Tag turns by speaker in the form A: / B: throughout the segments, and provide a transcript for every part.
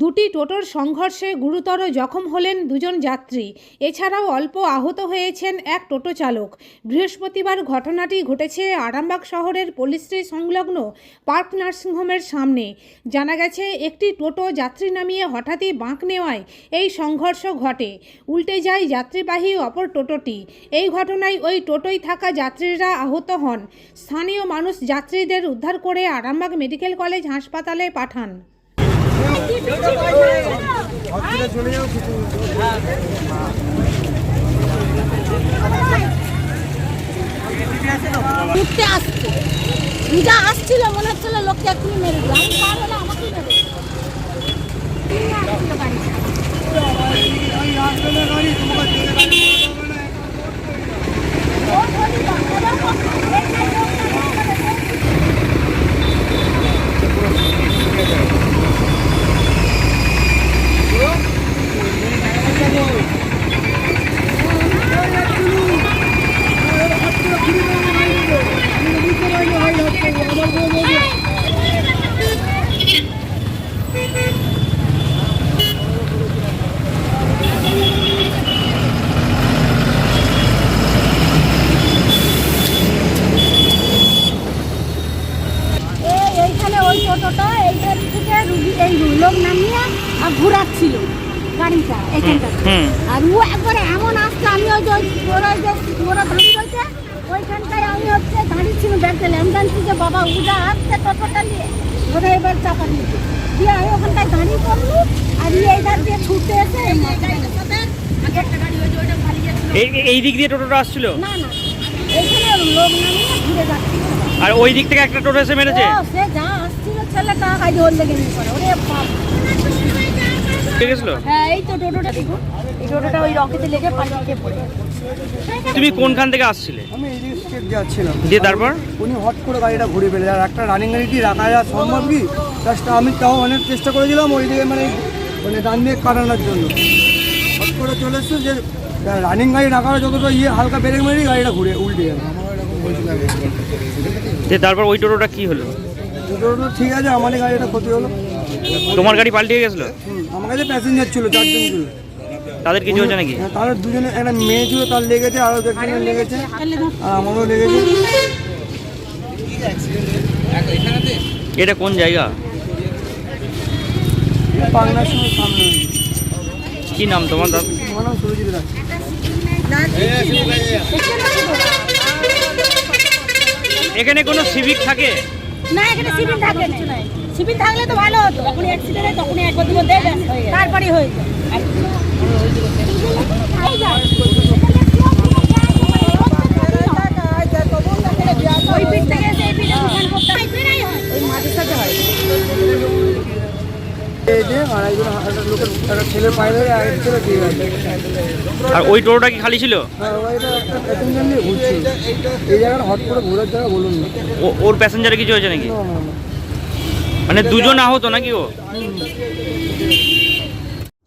A: দুটি টোটোর সংঘর্ষে গুরুতর জখম হলেন দুজন যাত্রী। এছাড়াও অল্প আহত হয়েছেন এক টোটো চালক। বৃহস্পতিবার ঘটনাটি ঘটেছে আরামবাগ শহরের পলিশ্রী সংলগ্ন পার্ক নার্সিংহোমের সামনে। জানা গেছে, একটি টোটো যাত্রী নামিয়ে হঠাৎই বাঁক নেওয়ায় এই সংঘর্ষ ঘটে। উল্টে যায় যাত্রীবাহী অপর টোটোটি। এই ঘটনায় ওই টোটোয় থাকা যাত্রীরা আহত হন। স্থানীয় মানুষ যাত্রীদের উদ্ধার করে আরামবাগ মেডিকেল কলেজ হাসপাতালে পাঠান।
B: ঘুরতে আসছে। পূজা আসছিল, মনে হচ্ছিল লোককে এক্ষুনি মেরে দিল আমি পার হলে আমাকেই মেরে দিল। এই টোটোটা এইখান থেকে রুগী এই লোক নামিয়ে আর ঘুরাচ্ছিল গাড়িটা এখানটা।
C: হুম।
B: আর ও একবারে এমন আসছে আমি ওই যে ওরা যে ওরা দাঁড়িয়ে রয়েছে ওইখানটায় আমি হচ্ছে দাঁড়িয়ে ছিল আমি জানছি যে বাবা উজা আসছে টোটোটা নিয়ে ওরা এবার চাপা নিয়েছে দিয়ে আমি ওখানটায় দাঁড়িয়ে পড়লু আর ইয়ে এইধার দিয়ে ছুটে এসে এই
C: এই এই দিক দিয়ে টোটোটা আসছিল?
B: না না এইখানে লোক নামিয়ে ঘুরে যাচ্ছিল
C: আর ওই দিক থেকে একটা টোটো এসে মেরেছে?
B: সে যা আসছিল ছেলেটা কাজে ওর লেগে নিয়ে পড়ে ওরে বাপ। হ্যাঁ এই তো টোটোটা দেখুন। এই টোটোটা ওই রকেটে লেগে পালিয়ে পড়ে।
C: তুমি কোনখান থেকে আসছিলে?
D: আমি এই দিকে স্টেপ যাচ্ছিলাম
C: দিয়ে তারপর?
D: উনি হট করে গাড়িটা ঘুরে ফেলে আর একটা রানিং গাড়ি কি রাখা যাওয়া সম্ভব কি? জাস্ট আমি তাও অনেক চেষ্টা করেছিলাম ওই দিকে মানে মানে ডান দিকে কাটানোর জন্য। হট করে চলে এসছে যে রানিং গাড়ি রাখা যতটা ইয়ে হালকা ব্রেক মেরে গাড়িটা ঘুরে উল্টে যাবে
C: দিয়ে তারপর ওই টোটোটা কি হলো?
D: তো ঠিক আছে আমারই গাড়িটা ক্ষতি হলো।
C: তোমার গাড়ি পাল্টিয়ে গেছিল?
D: আমার কাছে প্যাসেঞ্জার ছিল চারজন ছিল।
C: তাদের কিছু হয়েছে নাকি?
D: হ্যাঁ, তার দুজনে একটা মেয়ে ছিল তার লেগেছে আরও একজনের লেগেছে। আর আমারও লেগেছে।
C: এটা কোন জায়গা?
D: বাংলার সঙ্গে সামনে
C: কি নাম তোমার দাদা?
D: আমার নাম সুরজিৎ রায়।
C: এখানে কোনো সিভিক থাকে?
B: না এখানে সিভিল থাকে নাই। সিভিল থাকলে তো ভালো হতো। যখন অ্যাক্সিডেন্ট হয় তখনই একবার দুবার দেয় তারপরেই হয়ে
D: আর একজন একটা লোকের একটা ছেলে পায়ে ধরে আর ছেলে দিয়ে গেছে
C: আর ওই টোটোটা কি খালি ছিল?
D: হ্যাঁ ওইটা একটা প্যাসেঞ্জার নিয়ে ঘুরছিল এই জায়গাটা হট করে ঘোরার জায়গা বলুন না
C: ও- ওর প্যাসেঞ্জারে কিছু হয়েছে নাকি?
D: না, না, না।
C: মানে দুজন আহত নাকি ও?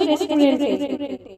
A: রেস্টুরেন্টে